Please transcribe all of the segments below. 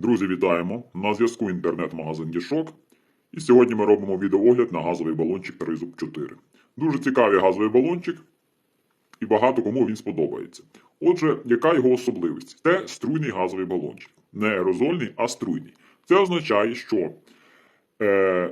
Друзі, вітаємо! На зв'язку інтернет-магазин Дішок. І сьогодні ми робимо відеоогляд на газовий балончик Тризуб 4. Дуже цікавий газовий балончик, і багато кому він сподобається. Отже, яка його особливість? Це струйний газовий балончик. Не аерозольний, а струйний. Це означає, що е,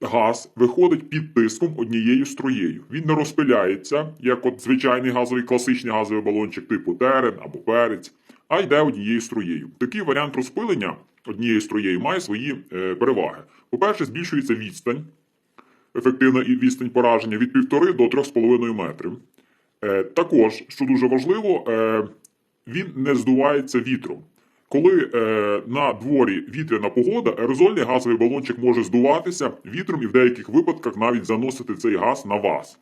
газ виходить під тиском однією струєю. Він не розпиляється, як от звичайний газовий класичний газовий балончик типу терен або перець, а йде однією струєю. Такий варіант розпилення однією струєю має свої е, переваги. По-перше, збільшується відстань, ефективна відстань пораження від 1,5 до 3,5 метрів. Е, також, що дуже важливо, е, він не здувається вітром. Коли на дворі вітряна погода, аерозольний газовий балончик може здуватися вітром і в деяких випадках навіть заносити цей газ на вас.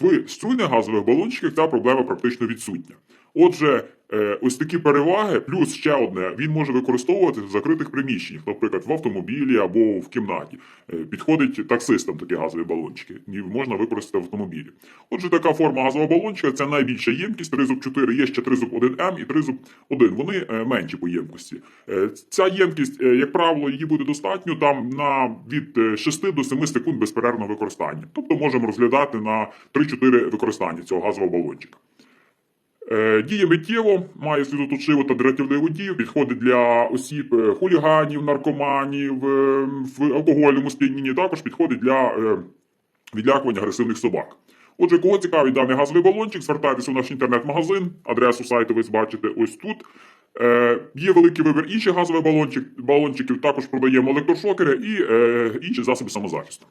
В струйних газових балончиках ця проблема практично відсутня. Отже, ось такі переваги, плюс ще одне, він може використовуватися в закритих приміщеннях, наприклад, в автомобілі або в кімнаті. Е, Підходить таксистам такі газові балончики, і можна використати в автомобілі. Отже, така форма газового балончика це найбільша ємкість. Тризуб 4 є ще тризуб 1М і тризуб 1. Вони е, менші по ємкості. Е, Ця ємкість, е, як правило, її буде достатньо там на від е, 6 до 7 секунд безперервного використання. Тобто можемо розглядати на 3-4 використання цього газового балончика. Е, Діє миттєво, має сльозоточиву та дратівливу дію, підходить для осіб е, хуліганів, наркоманів, е, в алкогольному сп'янінні, також підходить для відлякування агресивних собак. Отже, кого цікавить даний газовий балончик, звертайтеся в наш інтернет-магазин, адресу сайту ви бачите ось тут. Е, є великий вибір інших газових балончик, балончиків, також продаємо електрошокери і е, інші засоби самозахисту.